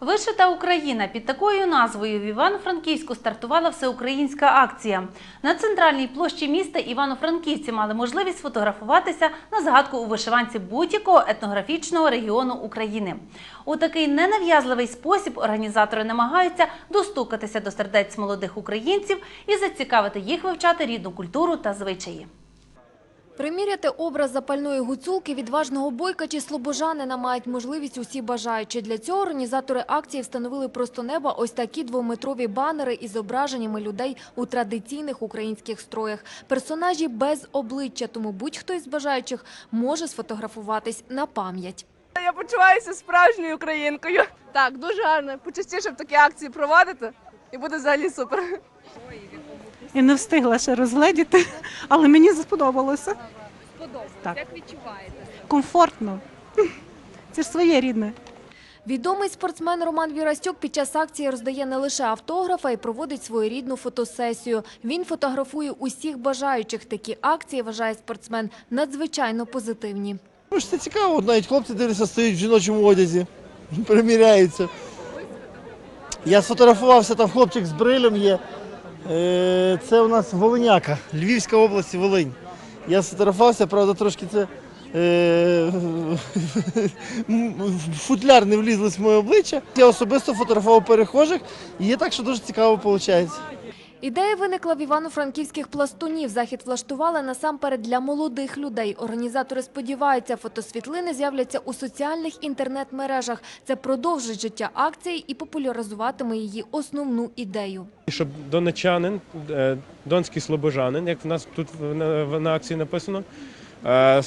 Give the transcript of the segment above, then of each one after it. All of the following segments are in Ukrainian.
Вишита Україна під такою назвою в Івано-Франківську стартувала всеукраїнська акція. На центральній площі міста івано-франківці мали можливість фотографуватися на згадку у вишиванці будь-якого етнографічного регіону України. У такий ненав'язливий спосіб організатори намагаються достукатися до сердець молодих українців і зацікавити їх вивчати рідну культуру та звичаї. Приміряти образ запальної гуцулки, відважного бойка чи слобожанина мають можливість усі бажаючі. Для цього організатори акції встановили просто неба ось такі двометрові банери із зображеннями людей у традиційних українських строях. Персонажі без обличчя, тому будь-хто із бажаючих може сфотографуватись на пам'ять. Я почуваюся справжньою українкою. Так, дуже гарно. Почастіше б такі акції проводити, і буде взагалі супер. І не встигла ще розгледіти, але мені сподобалося. Сподобалось. Так. Як відчуваєте? Комфортно. Це ж своє рідне. Відомий спортсмен Роман Вірастюк під час акції роздає не лише автограф, а й проводить своєрідну фотосесію. Він фотографує усіх бажаючих. Такі акції, вважає спортсмен, надзвичайно позитивні. Ну, це цікаво, навіть хлопці дивляться, стоять в жіночому одязі, приміряються. Я сфотографувався, там хлопчик з брилем є. Е, Це у нас Волиняка, Львівська область, Волинь. Я сфотографувався, правда, трошки це е, футляр не влізлось в моє обличчя. Я особисто фотографував перехожих, і є так, що дуже цікаво виходить. Ідея виникла в івано-франківських пластунів. Захід влаштували насамперед для молодих людей. Організатори сподіваються, фотосвітлини з'являться у соціальних інтернет-мережах. Це продовжить життя акції і популяризуватиме її основну ідею. Щоб донечанин, е, донський слобожанин, як в нас тут на, акції написано, е,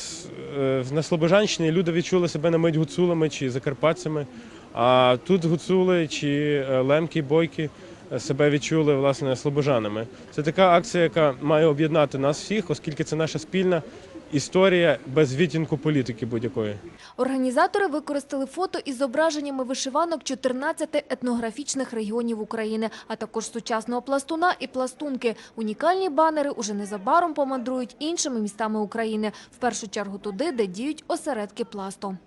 е, на Слобожанщині люди відчули себе на мить гуцулами чи закарпатцями, а тут гуцули чи лемки, бойки себе відчули власне слобожанами. Це така акція, яка має об'єднати нас всіх, оскільки це наша спільна історія без відтінку політики будь-якої. Організатори використали фото із зображеннями вишиванок 14 етнографічних регіонів України, а також сучасного пластуна і пластунки. Унікальні банери уже незабаром помандрують іншими містами України, в першу чергу туди, де діють осередки пласту.